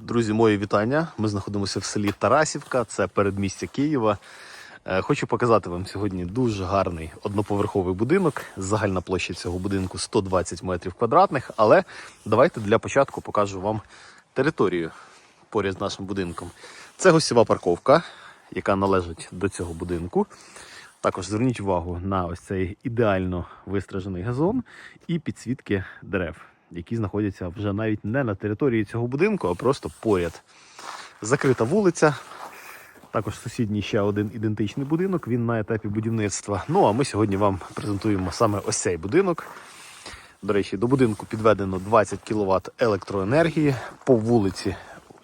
Друзі, мої вітання. Ми знаходимося в селі Тарасівка, це передмістя Києва. Е, Хочу показати вам сьогодні дуже гарний одноповерховий будинок. Загальна площа цього будинку 120 метрів квадратних. Але давайте для початку покажу вам територію поряд з нашим будинком. Це гостєва парковка, яка належить до цього будинку. Також зверніть увагу на ось цей ідеально вистражений газон і підсвітки дерев, які знаходяться вже навіть не на території цього будинку, а просто поряд. Закрита вулиця. Також сусідній ще один ідентичний будинок. Він на етапі будівництва. Ну а ми сьогодні вам презентуємо саме ось цей будинок. До речі, до будинку підведено 20 кВт електроенергії. По вулиці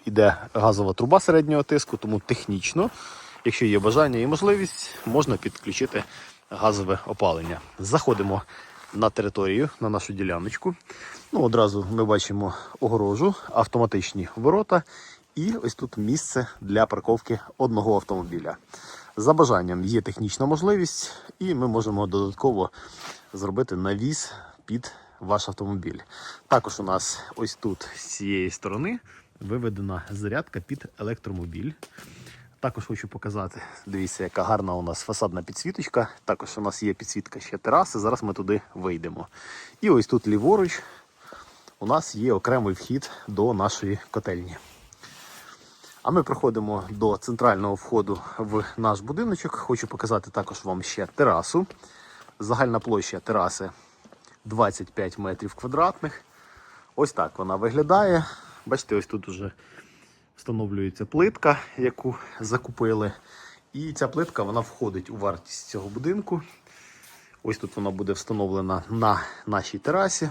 йде газова труба середнього тиску, тому технічно, якщо є бажання і можливість, можна підключити газове опалення. Заходимо на територію, на нашу діляночку. Ну, одразу ми бачимо огорожу, автоматичні ворота і ось тут місце для парковки одного автомобіля. За бажанням є технічна можливість, і ми можемо додатково зробити навіс під ваш автомобіль. Також у нас ось тут з цієї сторони виведена зарядка під електромобіль. Також хочу показати, дивіться, яка гарна у нас фасадна підсвіточка. Також у нас є підсвітка ще тераси. Зараз ми туди вийдемо. І ось тут ліворуч у нас є окремий вхід до нашої котельні. А ми проходимо до центрального входу в наш будиночок. Хочу показати також вам ще терасу. Загальна площа тераси 25 метрів квадратних. Ось так вона виглядає. Бачите, ось тут вже встановлюється плитка, яку закупили. І ця плитка вона входить у вартість цього будинку. Ось тут вона буде встановлена на нашій терасі.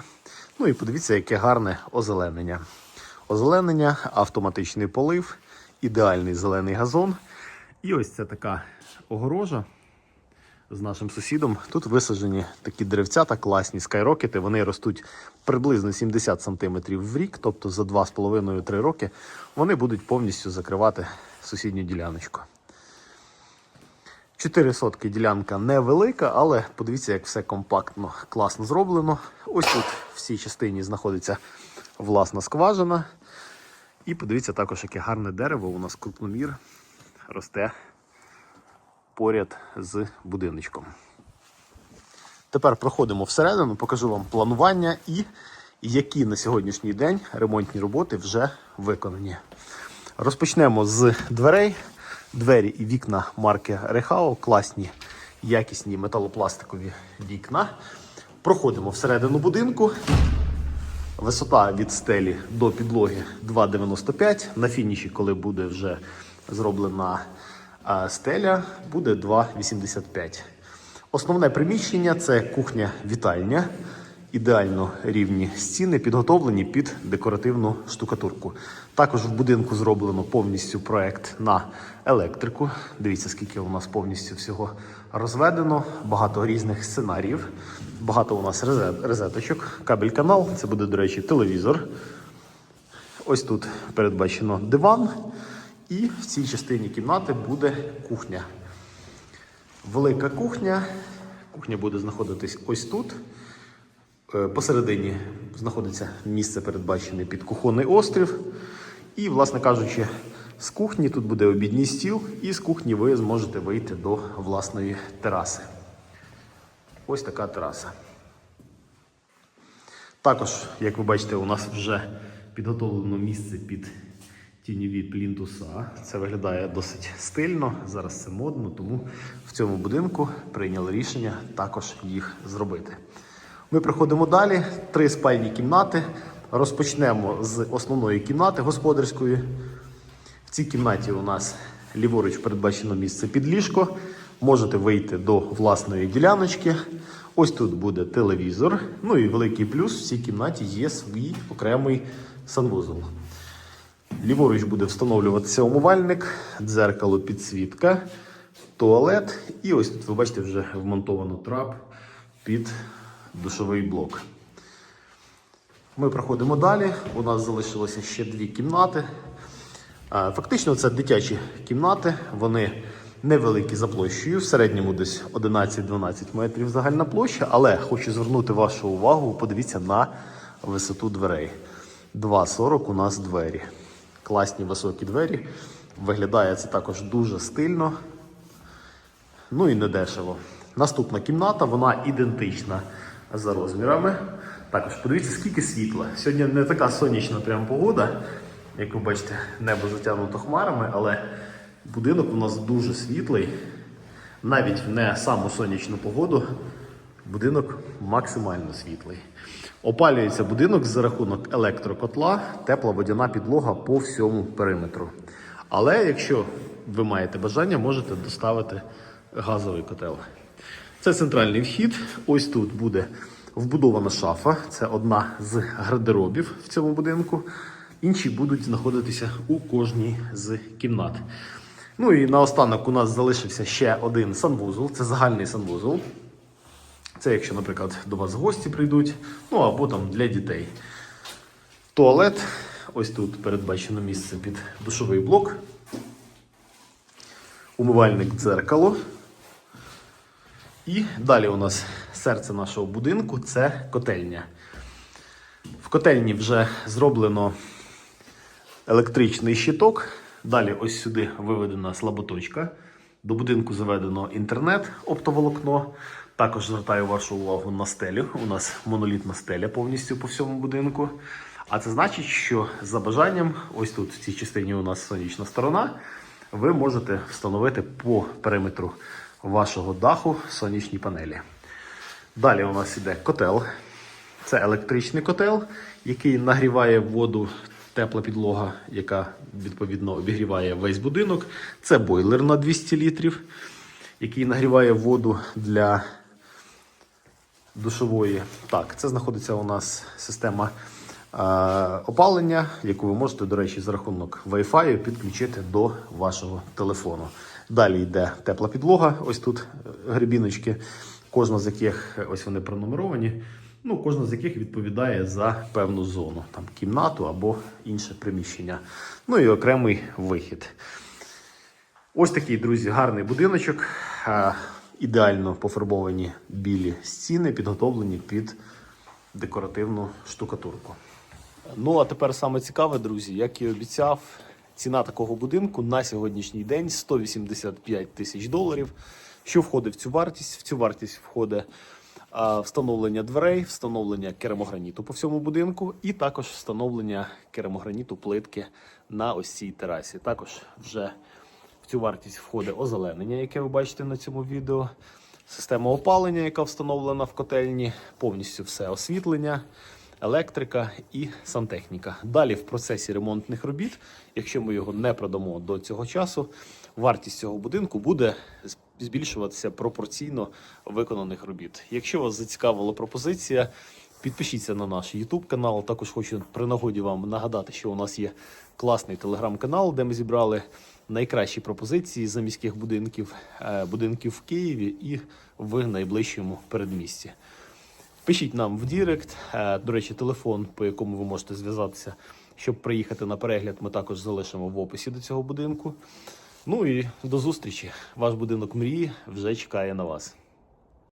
Ну і подивіться, яке гарне озеленення. Озеленення, автоматичний полив, ідеальний зелений газон. І ось це така огорожа з нашим сусідом. Тут висаджені такі деревцята класні скайрокети. Вони ростуть приблизно 70 см в рік, тобто за 2,5-3 роки вони будуть повністю закривати сусідню діляночку. 4 сотки ділянка невелика, але подивіться, як все компактно, класно зроблено. Ось тут в цій частині знаходиться власна скважина. І подивіться також, яке гарне дерево у нас крупномір росте поряд з будиночком. Тепер проходимо всередину, покажу вам планування і які на сьогоднішній день ремонтні роботи вже виконані. Розпочнемо з дверей. Двері і вікна марки Рехао, класні, якісні металопластикові вікна. Проходимо всередину будинку. Висота від стелі до підлоги 2,95. На фініші, коли буде вже зроблена а, стеля, буде 2,85. Основне приміщення це кухня-вітальня. Ідеально рівні стіни підготовлені під декоративну штукатурку. Також в будинку зроблено повністю проект на електрику. Дивіться, скільки у нас повністю всього розведено. Багато різних сценаріїв. Багато у нас розеточок. Кабель канал. Це буде, до речі, телевізор. Ось тут передбачено диван. І в цій частині кімнати буде кухня. Велика кухня. Кухня буде знаходитись ось тут. Е, Посередині знаходиться місце передбачене під кухонний острів. І, власне кажучи, з кухні тут буде обідній стіл, і з кухні ви зможете вийти до власної тераси. Ось така тераса. Також, як ви бачите, у нас вже підготовлено місце під тіньові плінтуса. Це виглядає досить стильно. Зараз це модно, тому в цьому будинку прийняли рішення також їх зробити. Ми проходимо далі. Три спальні кімнати. Розпочнемо з основної кімнати господарської. В цій кімнаті у нас ліворуч передбачено місце під ліжко. Можете вийти до власної діляночки. Ось тут буде телевізор. Ну і великий плюс в цій кімнаті є свій окремий санвузол. Ліворуч буде встановлюватися умивальник, дзеркало, підсвітка, туалет. І ось тут ви бачите вже вмонтовано трап під душовий блок. Ми проходимо далі. У нас залишилося ще дві кімнати. Фактично, це дитячі кімнати. Вони невеликі за площею, в середньому десь 11-12 метрів загальна площа, але хочу звернути вашу увагу, подивіться на висоту дверей. 2,40 у нас двері. класні високі двері. Виглядає це також дуже стильно. Ну і недешево. Наступна кімната, вона ідентична за розмірами. Також подивіться, скільки світла. Сьогодні не така сонячна прям погода, як ви бачите, небо затягнуто хмарами, але будинок у нас дуже світлий. Навіть в не саму сонячну погоду будинок максимально світлий. Опалюється будинок за рахунок електрокотла, тепла водяна підлога по всьому периметру. Але якщо ви маєте бажання, можете доставити газовий котел. Це центральний вхід. Ось тут буде вбудована шафа. Це одна з гардеробів в цьому будинку. Інші будуть знаходитися у кожній з кімнат. Ну і наостанок у нас залишився ще один санвузол. Це загальний санвузол. Це якщо, наприклад, до вас гості прийдуть, ну або там для дітей. Туалет. Ось тут передбачено місце під душовий блок. Умивальник дзеркало. І далі у нас серце нашого будинку це котельня. В котельні вже зроблено електричний щиток. Далі ось сюди виведена слаботочка. До будинку заведено інтернет, оптоволокно. Також звертаю вашу увагу на стелю. У нас монолітна стеля повністю по всьому будинку. А це значить, що за бажанням, ось тут в цій частині у нас сонячна сторона, ви можете встановити по периметру вашого даху сонячні панелі. Далі у нас іде котел. Це електричний котел, який нагріває воду, тепла підлога, яка відповідно обігріває весь будинок. Це бойлер на 200 літрів, який нагріває воду для душової. Так, це знаходиться у нас система е, опалення, яку ви можете, до речі, за рахунок Wi-Fi підключити до вашого телефону. Далі йде тепла підлога. Ось тут е, грибіночки, кожна з яких е, ось вони пронумеровані. Ну, кожна з яких відповідає за певну зону, там кімнату або інше приміщення. Ну і окремий вихід. Ось такий, друзі, гарний будиночок. Е, Ідеально пофарбовані білі стіни, підготовлені під декоративну штукатурку. Ну, а тепер саме цікаве, друзі, як і обіцяв, ціна такого будинку на сьогоднішній день 185 тисяч доларів. Що входить в цю вартість? В цю вартість входить встановлення дверей, встановлення керамограніту по всьому будинку, і також встановлення керамограніту плитки на ось цій терасі. Також вже в цю вартість входить озеленення, яке ви бачите на цьому відео. Система опалення, яка встановлена в котельні, повністю все освітлення, електрика і сантехніка. Далі в процесі ремонтних робіт, якщо ми його не продамо до цього часу, вартість цього будинку буде збільшуватися пропорційно виконаних робіт. Якщо вас зацікавила пропозиція, Підпишіться на наш YouTube канал. Також хочу при нагоді вам нагадати, що у нас є класний телеграм-канал, де ми зібрали найкращі пропозиції за міських будинків, е, будинків в Києві і в найближчому передмісті. Пишіть нам в Дірект. Е, До речі, телефон, по якому ви можете зв'язатися, щоб приїхати на перегляд, ми також залишимо в описі до цього будинку. Ну і до зустрічі. Ваш будинок мрії вже чекає на вас.